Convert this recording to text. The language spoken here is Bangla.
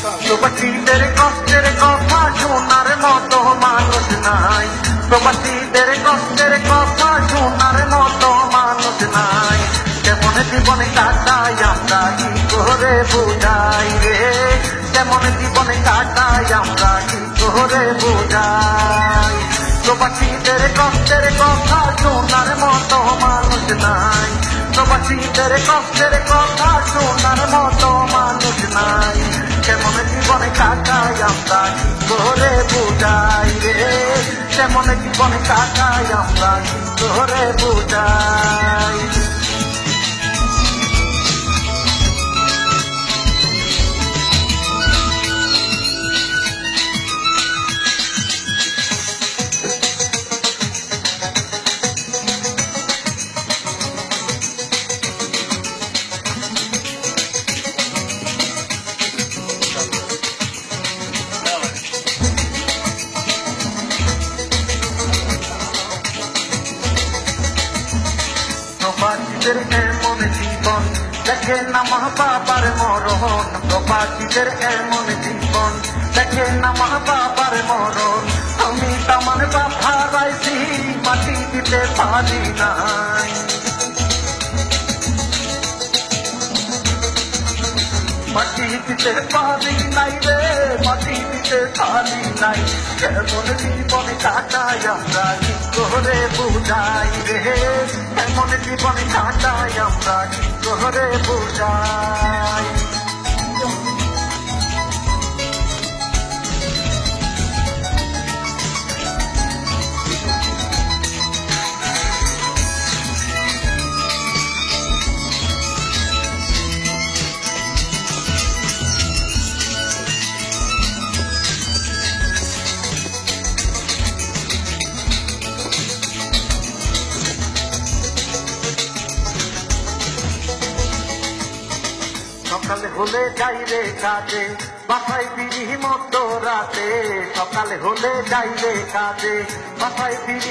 প্রবাসীদের কষ্টের কথা শোনার মতো মানুষ নাই। প্রবাসীদের কষ্টের কথা শোনার মতো মানুষ নাই। কেমন জীবনে কাটাই আমরা কি করে বুঝাই রে? কেমন জীবনে কাটাই আমরা কি করে বুঝাই? প্রবাসীদের কষ্টের কথা শোনার মতো মানুষ নাই। প্রবাসীদের কষ্টের কথা শোনার মতো মানুষ নাই। কেমন জীবনে কাটাই আমরা কি করে বুঝাই রে? কেমন জীবনে কাটাই আমরা কি করে বুঝাই প্রবাসীদের এমন জীবন। দেখে না মা বাবার মরণ, প্রবাসীদের এমন জীবন। দেখে না মা বাবার মরণ, আমি তামান বাবা রাইছি, মাটি দিতে পারি নাই। মাটি দিতে পারি নাই রে, মাটি দিতে পারি নাই। কেমন জীবনে কাটাই আমরা, কি করে বুঝাই রে? কেমন জীবনে কাটাই আমরা কি করে বুঝাই সকালে হলে যাই রে কাজে, বাসায় বিড়ি মতো রাতে। সকালে হলে যাই রে কাজে, বাসায় ফিরি